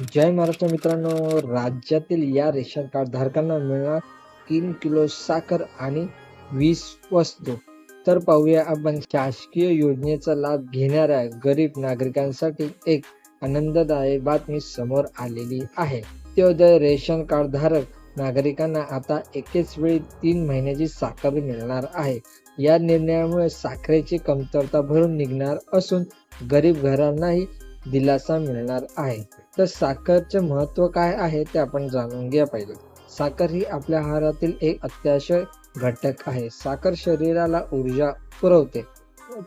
जय महाराष्ट्र मित्रांनो राज्यातील या रेशन कार्ड धारकांना मिळणार तीन किलो साखर आणि वीस वस्तू. तर पाहूया आपण शासकीय योजनेचा लाभ घेणाऱ्या गरीब नागरिकांसाठी एक आनंददायी बातमी समोर आलेली आहे. त्योदय रेशन कार्ड धारक नागरिकांना आता एकेच वेळी तीन महिन्याची साखर मिळणार आहे. या निर्णयामुळे साखरेची कमतरता भरून निघणार असून गरीब घरांनाही दिलासा मिळणार आहे. तर साखरचे महत्त्व काय आहे ते आपण जाणून घ्या पाहिजे साखर ही आपल्या आहारातील एक अत्याशय घटक आहे. साखर शरीराला ऊर्जा पुरवते.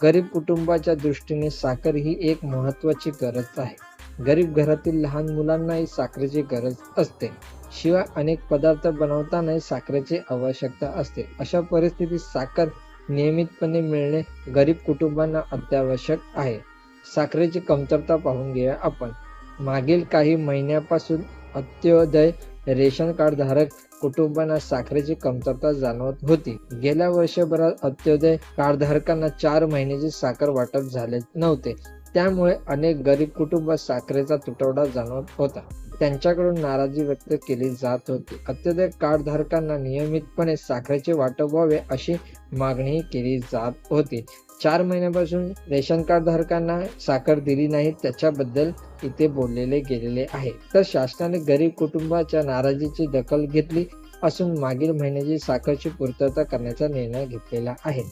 गरीब कुटुंबाच्या दृष्टीने साखर ही एक महत्वाची गरज आहे. गरीब घरातील लहान मुलांनाही साखरेची गरज असते. शिवाय अनेक पदार्थ बनवतानाही साखरेची आवश्यकता असते. अशा परिस्थितीत साखर नियमितपणे मिळणे गरीब कुटुंबांना अत्यावश्यक आहे. साखरेची कमतरता पाहून घेऊया आपण. मागील काही महिन्यापासून अंत्योदय रेशन कार्ड धारक कुटुंबांना साखरेची कमतरता जाणवत होती. गेल्या वर्षभरात अंत्योदय कार्ड धारकांना चार महिन्याची साखर वाटप झाले नव्हते. त्यामुळे अनेक गरीब कुटुंबात साखरेचा तुटवडा जाणवत होता. त्यांच्याकडून नाराजी व्यक्त केली जात होती. अत्योदय कार्ड धारकांना नियमितपणे साखरेचे वाटप व्हावे अशी मागणी केली जात होती. चार महिन्यापासून रेशन कार्ड धारकांना साखर दिली नाही त्याच्याबद्दल इथे बोललेले गेलेले आहे. तर शासनाने गरीब कुटुंबाच्या नाराजीची दखल घेतली असून मागील महिन्याची साखरची पूर्तता करण्याचा निर्णय घेतलेला आहे.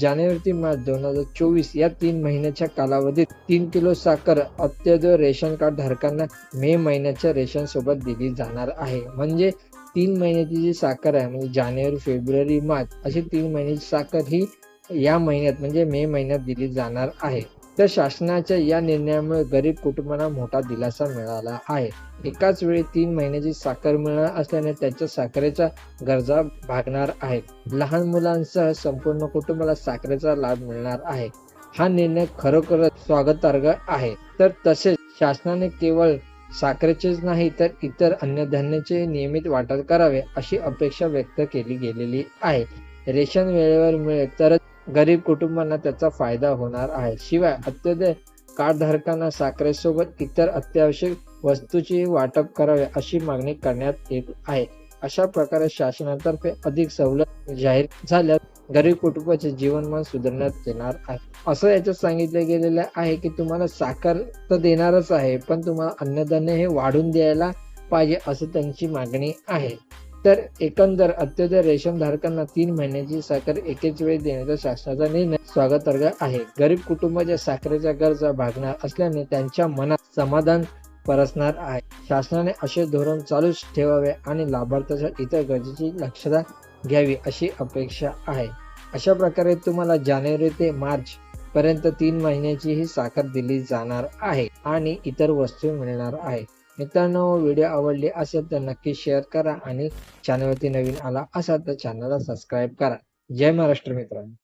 जानेवारी ते मार्च दोन हजार चोवीस या तीन महिन्याच्या कालावधीत तीन किलो साखर अत्यधिक रेशन कार्ड धारकांना मे महिन्याच्या रेशन सोबत दिली जाणार आहे. म्हणजे तीन महिन्याची जी साखर आहे म्हणजे जानेवारी फेब्रुवारी मार्च अशी तीन महिन्याची साखर ही या महिन्यात म्हणजे मे महिन्यात दिली जाणार आहे. तर शासनाच्या या निर्णयामुळे गरीब कुटुंबांना मोठा दिलासा मिळाला आहे. एकाच वेळी तीन महिन्याची साखर मिळणार असल्याने त्याच्या साखरेच्या गरजा भागणार आहेत. लहान मुलांसह संपूर्ण कुटुंबाला साखरेचा लाभ मिळणार आहे. हा निर्णय खरोखरच स्वागतार्ह आहे. तर तसेच शासनाने केवळ साखरेचेच नाही तर इतर अन्नधान्याचे नियमित वाटप करावे अशी अपेक्षा व्यक्त केली गेलेली आहे. रेशन वेळेवर मिळेल तरच गरीब कुटुंबांना त्याचा फायदा होणार आहे. शिवाय अत्योदय कार्डधारकांना साखरेसोबत इतर अत्यावश्यक वस्तूची वाटप करावे अशी मागणी करण्यात येत आहे. अशा प्रकारे शासनातर्फे अधिक सवलत जाहीर झाल्यास गरीब कुटुंबाचे जीवनमान सुधारण्यात येणार आहे. असं याच्यात सांगितलं गेलेलं आहे की तुम्हाला साखर तर देणारच आहे पण तुम्हाला अन्नधान्य हे वाढून द्यायला पाहिजे असं त्यांची मागणी आहे. तर एकंदर अत्यंत रेशन धारकांना तीन महिन्याची साखर एकेच वेळी देण्याचा शासनाचा निर्णय स्वागतार्ह आहे. गरीब कुटुंबाच्या साखरेच्या गरजा भागणार असल्याने त्यांच्या मनात समाधान परसणार आहे. शासनाने असे धोरण चालूच ठेवावे आणि लाभार्थ्याच्या इतर गरजेची लक्षता घ्यावी अशी अपेक्षा आहे. अशा प्रकारे तुम्हाला जानेवारी ते मार्च पर्यंत तीन महिन्याची ही साखर दिली जाणार आहे आणि इतर वस्तू मिळणार आहे मित्रांनो व्हिडिओ आवडले असेल तर नक्की शेअर करा आणि चॅनलवरती नवीन आला असाल तर चॅनलला सबस्क्राईब करा. जय महाराष्ट्र मित्रांनो.